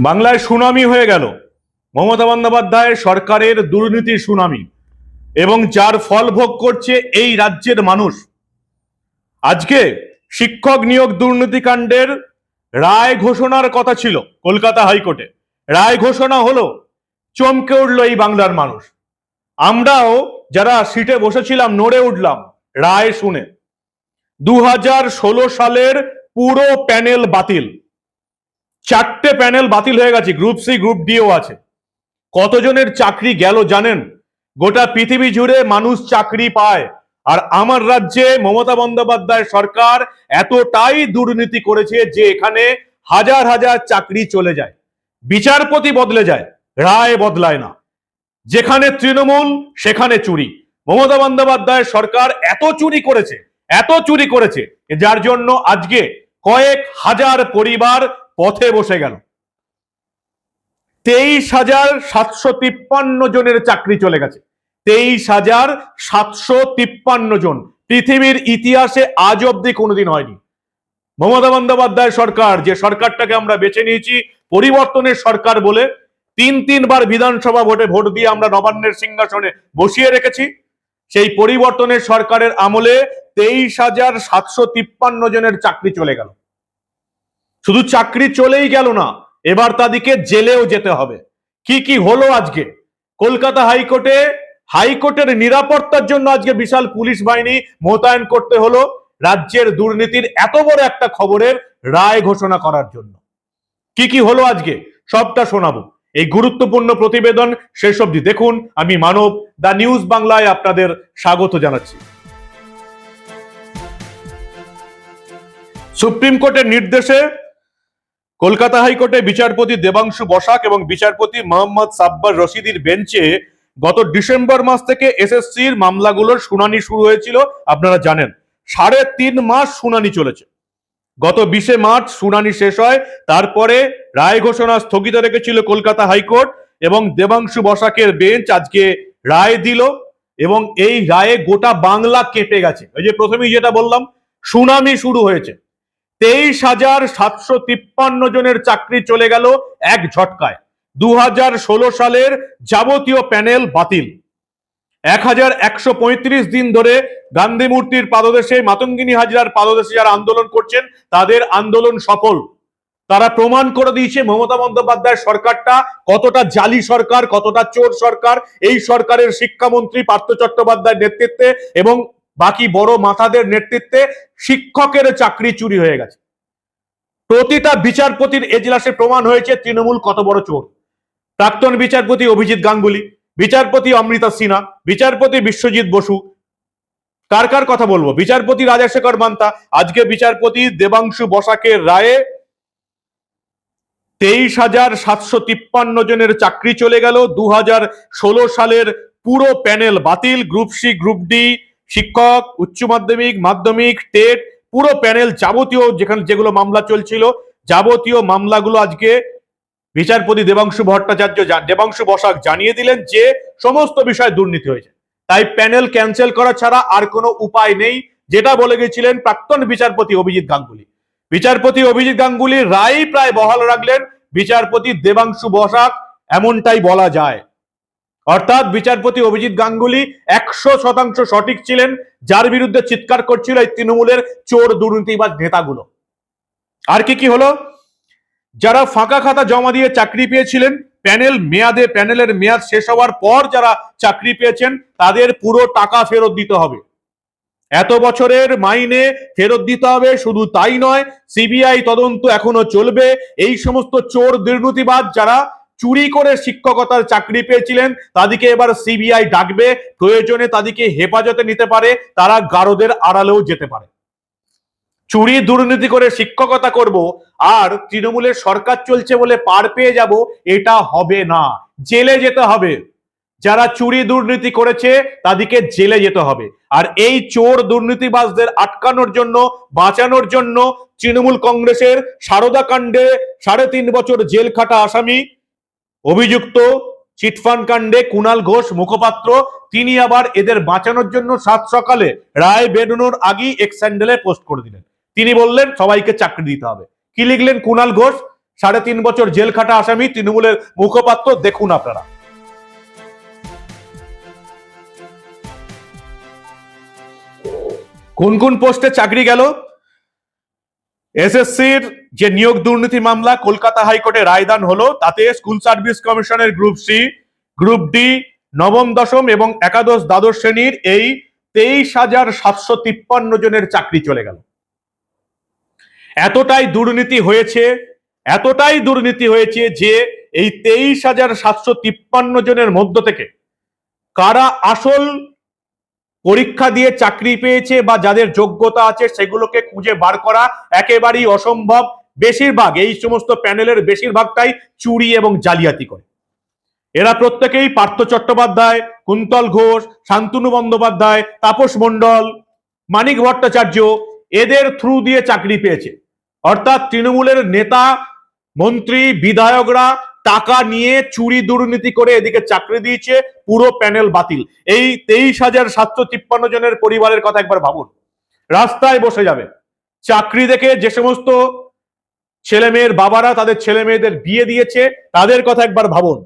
বাংলায় সুনামি হয়ে গেল। মমতা বন্দ্যোপাধ্যায় সরকারের দুর্নীতির সুনামি। এবং যার ফল ভোগ করছে এই রাজ্যের মানুষ। আজকে শিক্ষক নিয়োগ দুর্নীতিকাণ্ডের রায় ঘোষণার কথা ছিল কলকাতা হাইকোর্টে। রায় ঘোষণা হলো, চমকে উঠল এই বাংলার মানুষ। আমরাও যারা সিটে বসেছিলাম, নড়ে উঠলাম রায় শুনে। দু হাজার ষোলো সালের পুরো প্যানেল বাতিল। চারটে প্যানেল বাতিল হয়ে গেছে গ্রুপ সি গ্রুপ ডিও আছে। কতজনের চাকরি গেল জানেন? গোটা পৃথিবী জুড়ে মানুষ চাকরি পায়। আর আমার রাজ্যে মমতা বন্দ্যোপাধ্যায় সরকার এতটাই দুর্নীতি করেছে যে এখানে হাজার হাজার চাকরি চলে যায়। বিচারপতি বদলে যায়, রায় বদলায় না। যেখানে তৃণমূল, সেখানে চুরি। মমতা বন্দ্যোপাধ্যায় সরকার এত চুরি করেছে, এত চুরি করেছে, যার জন্য আজকে কয়েক হাজার পরিবার পথে বসে গেল। তেইশ হাজার সাতশো তিপ্পান্ন জনের চাকরি চলে গেছে। তেইশ হাজার সাতশো তিপ্পান্ন জন। পৃথিবীর ইতিহাসে আজ অব্দি কোনোদিন হয়নি। মমতা বন্দ্যোপাধ্যায় সরকার, যে সরকারটাকে আমরা বেছে নিয়েছি পরিবর্তনের সরকার বলে তিন তিনবার বিধানসভা ভোটে ভোট দিয়ে আমরা নবান্নের সিংহাসনে বসিয়ে রেখেছি। সেই পরিবর্তনের সরকারের আমলে তেইশ হাজার সাতশো তিপ্পান্ন জনের চাকরি চলে গেল। শুধু চাকরি চলেই গেল না, এবার তাদেরকে জেলেও যেতে হবে। কি কি হলো আজকে? কলকাতা হাইকোর্টে, হাইকোর্টের নিরাপত্তার জন্য আজকে বিশাল পুলিশ বাহিনী মোতায়েন করতে হলো রাজ্যের দুর্নীতির এত বড় একটা খবরের রায় ঘোষণা করার জন্য। কি কি হলো আজকে? সবটা শোনাবো। এই গুরুত্বপূর্ণ প্রতিবেদন শেষ অবধি দেখুন। আমি মানব, দ্য নিউজ বাংলায় আপনাদের স্বাগত জানাচ্ছি। সুপ্রিম কোর্টের নির্দেশে কলকাতা হাইকোর্টে বিচারপতি দেবাংশু বসাক এবং বিচারপতি মোহাম্মদ সাব্বার রশিদির বেঞ্চে গত ডিসেম্বর মাস থেকে এসএসসির মামলাগুলোর শুনানি শুরু হয়েছিল, আপনারা জানেন। সাড়ে তিন মাস শুনানি চলেছে। গত বিশে মার্চ শুনানি শেষ হয়, তারপরে রায় ঘোষণা স্থগিত রেখেছিল কলকাতা হাইকোর্ট এবং দেবাংশু বসাকের বেঞ্চ আজকে রায় দিল এবং এই রায়ে গোটা বাংলা কেঁপে গেছে। ওই যে প্রথমেই যেটা বললাম সুনামি শুরু হয়েছে। তেইশ হাজার সাতশো তিপ্পান্ন জনের চাকরি চলে গেল এক ঝটকায়। দু হাজার ষোলো সালের যাবতীয় প্যানেল বাতিল। এক হাজার একশো পঁয়ত্রিশ দিন ধরে গান্ধী মূর্তির পাদদেশে, মাতঙ্গিনী হাজরার পাদদেশে যারা আন্দোলন করছেন, তাদের আন্দোলন সফল। তারা প্রমাণ করে দিয়েছে মমতা বন্দ্যোপাধ্যায় সরকারটা কতটা জালি সরকার, কতটা চোর সরকার, এই সরকারের শিক্ষামন্ত্রী পার্থ চট্টোপাধ্যায়ের নেতৃত্বে এবং বাকি বড় মাথাদের নেতৃত্বে শিক্ষকের চাকরি চুরি হয়ে গেছে। প্রতিটা বিচারপতির এজলাসে প্রমাণ হয়েছে তৃণমূল কত বড় চোর। প্রাক্তন বিচারপতি অভিজিৎ গাঙ্গুলি, বিচারপতি অমৃতা সিনহা, বিচারপতি বিশ্বজিৎ বসু। কার কার কথা বলব? বিচারপতি রাজাশেখর মান্তা, আজকে বিচারপতি দেবাংশু বসাকের রায়ে তেইশ হাজার সাতশো তিপ্পান্ন জনের চাকরি চলে গেল। দু হাজার ষোলো সালের পুরো প্যানেল বাতিল। গ্রুপ সি, গ্রুপ ডি শিক্ষক, উচ্চ মাধ্যমিক মাধ্যমিক, টেট, পুরো প্যানেল যাবতীয় যেখানে যেগুলো মামলা চলছিল, যাবতীয় মামলাগুলো আজকে বিচারপতি দেবাংশু ভট্টাচার্য দেবাংশু বসাক জানিয়ে দিলেন যে সমস্ত বিষয় দুর্নীতি হয়েছে। তাই প্যানেল ক্যান্সেল করা ছাড়া আর কোনো উপায় নেই, যেটা বলে গেছিলেন প্রাক্তন বিচারপতি অভিজিৎ গাঙ্গুলি। বিচারপতি অভিজিৎ গাঙ্গুলি রায় প্রায় বহাল রাখলেন বিচারপতি দেবাংশু বসাক, এমনটাই বলা যায়। অর্থাৎ বিচারপতি অভিজিৎ গাঙ্গুলি একশো শতাংশ সঠিক ছিলেন, যার বিরুদ্ধে চিৎকার করছিল এই তৃণমূলের চোর দুর্নীতিবাদ নেতাগুলো। আর কি কি হলো? যারা ফাঁকা খাতা জমা দিয়ে চাকরি পেয়েছিলেন, প্যানেল মেয়াদে, প্যানেলের মেয়াদ শেষ হওয়ার পর যারা চাকরি পেয়েছেন, তাদের পুরো টাকা ফেরত দিতে হবে। এত বছরের মাইনে ফেরত দিতে হবে, শুধু তাই নয়, সিবিআই তদন্ত এখনও চলবে। এই সমস্ত চোর দুর্নীতিবাদ যারা চুরি করে শিক্ষকতার চাকরি পেয়েছিলেন, তাদেরকে এবার সিবিআই ডাকবে, প্রয়োজনে তাদেরকে হেফাজতে নিতে পারে, তারা গারদের আড়ালেও যেতে পারে। চুরি দুর্নীতি করে শিক্ষকতা করব, আর তৃণমূলের সরকার চলছে বলে পার পেয়ে যাব, এটা হবে না। জেলে যেতে হবে। যারা চুরি দুর্নীতি করেছে, তাদেরকে জেলে যেতে হবে। আর এই চোর দুর্নীতিবাজদের আটকানোর জন্য, বাঁচানোর জন্য তৃণমূল কংগ্রেসের সারদা কাণ্ডে সাড়ে তিন বছর জেল খাটা আসামি অভিযুক্ত চিটফান্ড কাণ্ডে কুণাল ঘোষ মুখপাত্র, তিনি আবার এদের বাঁচানোর জন্য সাত সকালে রায় বেরোনোর আগেই এক্স স্যান্ডেলে পোস্ট করে দিলেন। তিনি বললেন, সবাইকে চাকরি দিতে হবে। কি লিখলেন কুণাল ঘোষ? সাড়ে তিন বছর জেল খাটা আসামি তৃণমূলের মুখপাত্র, দেখুন আপনারা। কোন কোন পোস্টে চাকরি গেল? এসএসসির যে নিয়োগ দুর্নীতি মামলা কলকাতা হাইকোর্টে রায়দান হলো, তাতে স্কুল সার্ভিস কমিশনের গ্রুপ সি গ্রুপ ডি নবম, দশম এবং একাদশ, দ্বাদশ শ্রেণির এই তেইশ হাজার সাতশো তিপ্পান্ন জনের চাকরি চলে গেল। এতটাই দুর্নীতি হয়েছে, এতটাই দুর্নীতি হয়েছে যে এই তেইশ হাজার সাতশো তিপ্পান্ন জনের মধ্য থেকে কারা আসল পরীক্ষা দিয়ে চাকরি পেয়েছে বা যাদের যোগ্যতা আছে সেগুলোকে খুঁজে বার করা একেবারেই অসম্ভব। বেশিরভাগ, এই সমস্ত প্যানেলের বেশিরভাগটাই চুরি এবং জালিয়াতি করে। এরা প্রত্যেকেই পার্থ চট্টোপাধ্যায়, কুন্তল ঘোষ, শান্তনু বন্দ্যোপাধ্যায়, তাপস মণ্ডল, মানিক ভট্টাচার্য এদের থ্রু দিয়ে চাকরি পেয়েছে। অর্থাৎ তৃণমূলের নেতা, মন্ত্রী, বিধায়করা টাকা নিয়ে চুরি দুর্নীতি করে এদিকে চাকরি দিয়েছে, পুরো প্যানেল বাতিল। এই তেইশ হাজার সাতশো তিপ্পান্ন জনের পরিবারের কথা একবার ভাবুন। রাস্তায় বসে যাবে। চাকরি দেখে যে সমস্ত ছেলে মেয়ের বাবারা তাদের ছেলে মেয়েদের বিয়ে দিয়েছে, তাদের কথা একবার ভাবুন।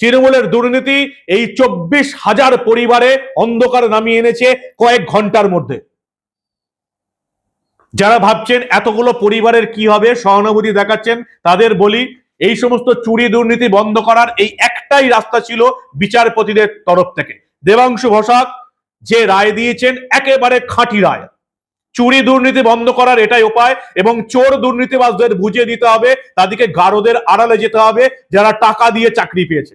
তৃণমূলের দুর্নীতি এই চব্বিশ হাজার পরিবারে অন্ধকার নামিয়ে এনেছে কয়েক ঘণ্টার মধ্যে। যারা ভাবছেন এতগুলো পরিবারের কি হবে, সহানুভূতি দেখাচ্ছেন, তাদের বলি, এই সমস্ত চুরি দুর্নীতি বন্ধ করার এই একটাই রাস্তা ছিল বিচারপতিদের তরফ থেকে। দেবাংশু ভসাক যে রায় দিয়েছেন, একেবারে খাঁটি রায়। চুরি দুর্নীতি বন্ধ করার এটাই উপায় এবং চোর দুর্নীতিবাজদের বুঝিয়ে দিতে হবে, তাদেরকে গারদের আড়ালে যেতে হবে যারা টাকা দিয়ে চাকরি পেয়েছে।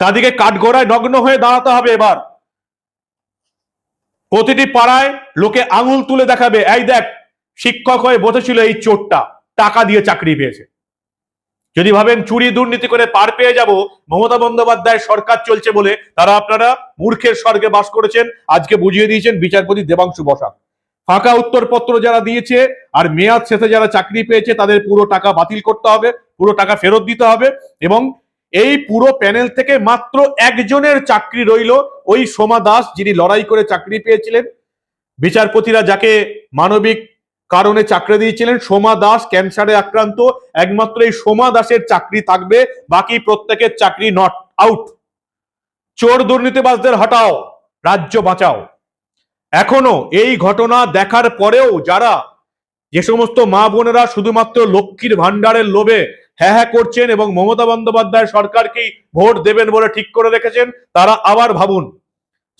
তাদেরকে কাঠগড়ায় নগ্ন হয়ে দাঁড়াতে হবে এবার। প্রতিটি পাড়ায় লোকে আঙুল তুলে দেখাবে, এই দেখ, শিক্ষক হয়ে বসেছিল এই চোরটা, টাকা দিয়ে চাকরি পেয়েছে। যদি ভাবেন চুরি দুর্নীতি করে পার পেয়ে যাব, মমতা বন্দ্যোপাধ্যায় সরকার চলছে বলে তারা আপনারা মূর্খের স্বর্গে বাস করেছেন। আজকে বুঝিয়ে দিয়েছেন বিচারপতি দেবাংশু বসাক। ফাঁকা উত্তরপত্র যারা দিয়েছে আর মেয়াদ শেষে যারা চাকরি পেয়েছে, তাদের পুরো টাকা বাতিল করতে হবে, পুরো টাকা ফেরত দিতে হবে এবং এই পুরো প্যানেল থেকে মাত্র একজনের চাকরি রইল, ওই সোমা দাস যিনি লড়াই করে চাকরি পেয়েছিলেন। বিচারপতিরা যাকে মানবিক কারণে চাকরি দিয়েছিলেন সোমা দাস, ক্যান্সারে আক্রান্ত। একমাত্র এই সোমা দাসের চাকরি থাকবে, বাকি প্রত্যেকের চাকরি নট আউট চোর দুর্নীতিবাজদের হটাও, রাজ্য বাঁচাও। এখনও এই ঘটনা দেখার পরেও যারা যে সমস্ত মা বোনেরা শুধুমাত্র লক্ষ্মীর ভান্ডারের লোভে হ্যাঁ হ্যাঁ করছেন এবং মমতা বন্দ্যোপাধ্যায় সরকারকেই ভোট দেবেন বলে ঠিক করে রেখেছেন, তারা আবার ভাবুন।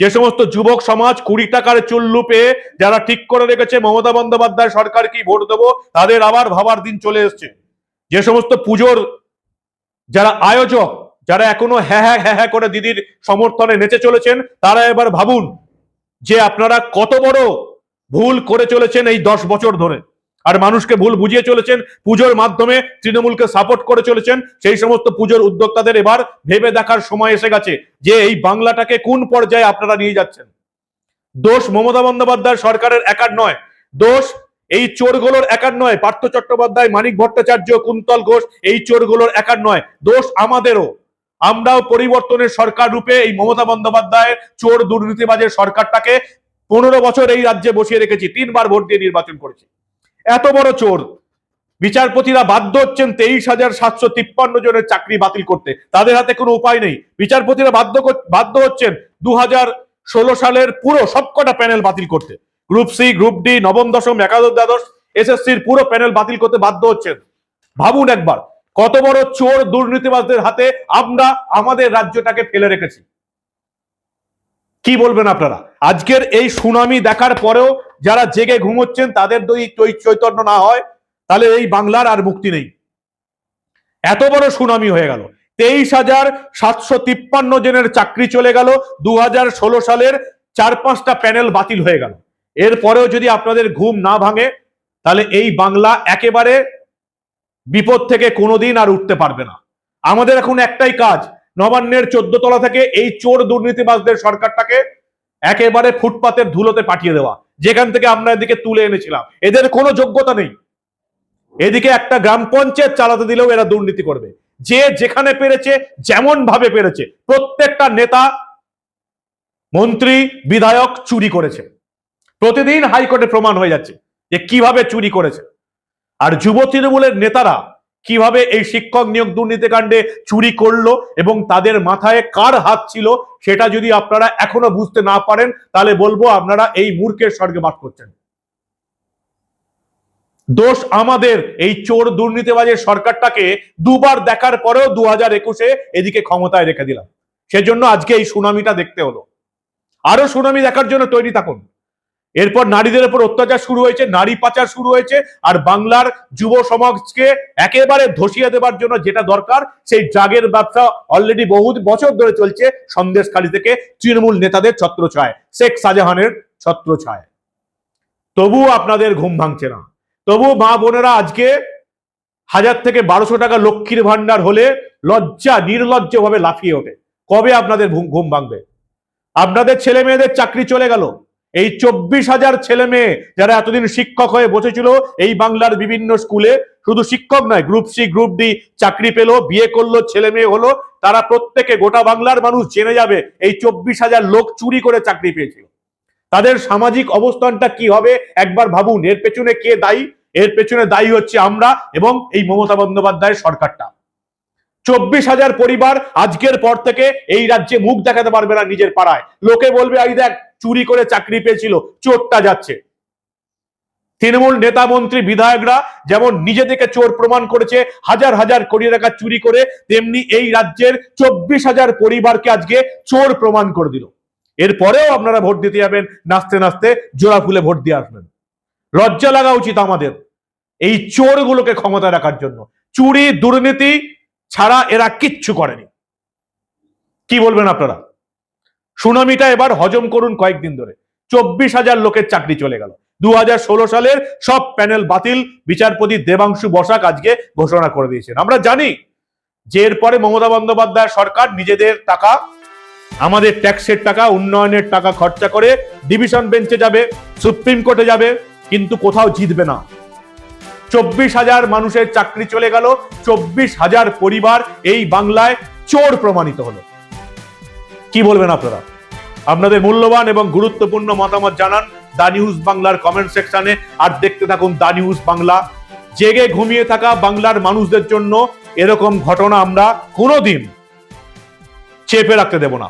যে সমস্ত যুবক সমাজ কুড়ি টাকার চুল লুপে যারা ঠিক করে রেখেছে, মমতা বন্দ্যোপাধ্যায় সরকার সরকারকেই ভোট দেবো? তাদের আবার ভাবার দিন চলে এসছে। যে সমস্ত পুজোর যারা আয়োজক, যারা এখনও হ্যাঁ হ্যাঁ হ্যাঁ হ্যাঁ করে দিদির সমর্থনে নেচে চলেছেন, তারা এবার ভাবুন যে আপনারা কত বড় ভুল করে চলেছেন এই দশ বছর ধরে। আর মানুষকে ভুল বুঝিয়ে চলেছেন, পুজোর মাধ্যমে তৃণমূলকে সাপোর্ট করে চলেছেন, সেই সমস্ত পুজোর উদ্যোক্তাদের এবার ভেবে দেখার সময় এসে গেছে যে এই বাংলাটাকে কোন পর্যায়ে আপনারা নিয়ে যাচ্ছেন। দোষ মমতা বন্দ্যোপাধ্যায় সরকারের একার নয়, দোষ এই চোরগুলোর একার নয়, পার্থ চট্টোপাধ্যায়, মানিক ভট্টাচার্য, কুন্তল ঘোষ, এই চোরগুলোর একার নয়, দোষ আমাদেরও। আমরাও পরিবর্তনের সরকার রূপে এই মমতা বন্দ্যোপাধ্যায় চোর দুর্নীতিবাজের সরকারটাকে পনেরো বছর এই রাজ্যে বসিয়ে রেখেছি, তিনবার ভোট দিয়ে নির্বাচন করেছি। এত বড় চোর। বিচারপতিরা বাধ্য হচ্ছেন তেইশ হাজার সাতশো তিপ্পান্ন জনের চাকরি বাতিল করতে। তাদের হাতে কোনো উপায় নেই। বিচারপতিরা বাধ্য বাধ্য হচ্ছেন দু হাজার ষোলো সালের পুরো সবকটা প্যানেল বাতিল করতে। গ্রুপ সি, গ্রুপ ডি, নবম, দশম, একাদশ, দ্বাদশ, এসএসসির পুরো প্যানেল বাতিল করতে বাধ্য হচ্ছেন। ভাবুন একবার, কত বড় চোর দুর্নীতিবাজদের হাতে আমরা আমাদের রাজ্যটাকে ফেলে রেখেছি। কি বলবেন আপনারা? আজকের এই সুনামি দেখার পরেও যারা জেগে ঘুমোচ্ছেন, তাদের যদি চৈতন্য না হয়, তাহলে এই বাংলার আর মুক্তি নেই। এত বড় সুনামি হয়ে গেল। তেইশ হাজার সাতশো তিপ্পান্ন জনের চাকরি চলে গেল। দু হাজার ষোলো সালের চার পাঁচটা প্যানেল বাতিল হয়ে গেল। এরপরেও যদি আপনাদের ঘুম না ভাঙে, তাহলে এই বাংলা একেবারে বিপদ থেকে কোনোদিন আর উঠতে পারবে না। আমাদের এখন একটাই কাজ, নবান্নের চোদ্দ তলা থেকে এই চোর দুর্নীতিবাজদের সরকারটাকে একেবারে ফুটপাতের ধুলোতে পাঠিয়ে দেওয়া। যেখান থেকে আমরা এদিকে তুলে এনেছিলাম। এদের কোনো যোগ্যতা নেই। এদিকে একটা গ্রাম পঞ্চায়েত চালাতে দিলেও এরা দুর্নীতি করবে। যে যেখানে পেরেছে যেমন ভাবে পেরেছে, প্রত্যেকটা নেতা, মন্ত্রী, বিধায়ক চুরি করেছে। প্রতিদিন হাইকোর্টে প্রমাণ হয়ে যাচ্ছে যে কীভাবে চুরি করেছে। আর যুব তৃণমূলের নেতারা কীভাবে এই শিক্ষক নিয়োগ দুর্নীতিকাণ্ডে চুরি করল এবং তাদের মাথায় কার হাত ছিল সেটা যদি আপনারা এখনও বুঝতে না পারেন, তাহলে বলব আপনারা এই মূর্খের স্বর্গে বাস করছেন। দোষ আমাদের। এই চোর দুর্নীতিবাজের সরকারটাকে দুবার দেখার পরেও দু হাজার একুশে এদিকে ক্ষমতায় রেখে দিলাম। সেজন্য আজকে এই সুনামিটা দেখতে হলো। আরও সুনামি দেখার জন্য তৈরি থাকুন। এরপর নারীদের উপর অত্যাচার শুরু হয়েছে, নারী পাচার শুরু হয়েছে, আর বাংলার যুব সমাজকে একেবারে ধসিয়ে দেবার জন্য যেটা দরকার, সেই ড্রাগের ব্যবসা অলরেডি বহু বছর ধরে চলছে, সন্দেশখালী থেকে তৃণমূল নেতাদের ছত্রছায়, শেখ শাহজাহানের ছত্রছায়। তবুও আপনাদের ঘুম ভাঙছে না। তবু মা বোনেরা আজকে হাজার থেকে বারোশো টাকা লক্ষ্মীর ভান্ডার হলে লজ্জা নির্লজ্জ ভাবে লাফিয়ে ওঠে। কবে আপনাদের ঘুম ভাঙবে? আপনাদের ছেলে মেয়েদের চাকরি চলে গেল। এই চব্বিশ হাজার ছেলে মেয়ে যারা এতদিন শিক্ষক হয়ে বসেছিল, এই বাংলার বিভিন্ন স্কুলে, শুধু শিক্ষক নয় গ্রুপ সি গ্রুপ ডি চাকরি পেল, বিয়ে করল, ছেলে মেয়ে হলো, তারা প্রত্যেকে গোটা বাংলার মানুষ জেনে যাবে এই চব্বিশ হাজার লোক চুরি করে চাকরি পেয়েছিল। তাদের সামাজিক অবস্থানটা কি হবে, একবার ভাবুন, এর পেছনে কে দায়ী? এর পেছনে দায়ী হচ্ছে আমরা এবং এই মমতা বন্দ্যোপাধ্যায়ের সরকারটা। চব্বিশ হাজার পরিবার আজকের পর থেকে এই রাজ্যে মুখ দেখাতে পারবে না নিজের পাড়ায়। লোকে বলবে এই দেখ, চুরি করে চাকরি পেয়েছিল, চোরটা যাচ্ছে। তৃণমূল নেতা মন্ত্রী বিধায়করা যেমন নিজেদেরকে চোর প্রমাণ করেছে, হাজার হাজার কোটি টাকা চুরি করে, তেমনি এই রাজ্যের চব্বিশ হাজার পরিবারকে আজকে চোর প্রমাণ করে দিল। এরপরেও আপনারা ভোট দিতে যাবেন, নাচতে নাচতে জোড়া ফুলে ভোট দিয়ে আসবেন। লজ্জা লাগা উচিত আমাদের এই চোরগুলোকে ক্ষমতা রাখার জন্য। চুরি, দুর্নীতি ছাড়া এরা কিচ্ছু করেনি। কি বলবেন আপনারা? সুনামিটা এবার হজম করুন কয়েকদিন ধরে। চব্বিশ হাজার লোকের চাকরি চলে গেল। দু হাজার ষোলো সালের সব প্যানেল বাতিল। বিচারপতি দেবাংশু বসাক আজকে ঘোষণা করে দিয়েছেন। আমরা জানি যে এরপরে মমতা বন্দ্যোপাধ্যায় সরকার নিজেদের টাকা, আমাদের ট্যাক্সের টাকা, উন্নয়নের টাকা খরচা করে ডিভিশন বেঞ্চে যাবে, সুপ্রিম কোর্টে যাবে, কিন্তু কোথাও জিতবে না। চব্বিশ হাজার মানুষের চাকরি চলে গেল, চব্বিশ হাজার পরিবার এই বাংলায় চোর প্রমাণিত হলো। কি বলবেন আপনারা? আপনাদের মূল্যবান এবং গুরুত্বপূর্ণ মতামত জানান দা নিউজ বাংলার কমেন্ট সেকশনে, আর দেখতে থাকুন দা নিউজ বাংলা। জেগে ঘুমিয়ে থাকা বাংলার মানুষদের জন্য এরকম ঘটনা আমরা কোনোদিন চেপে রাখতে দেব না।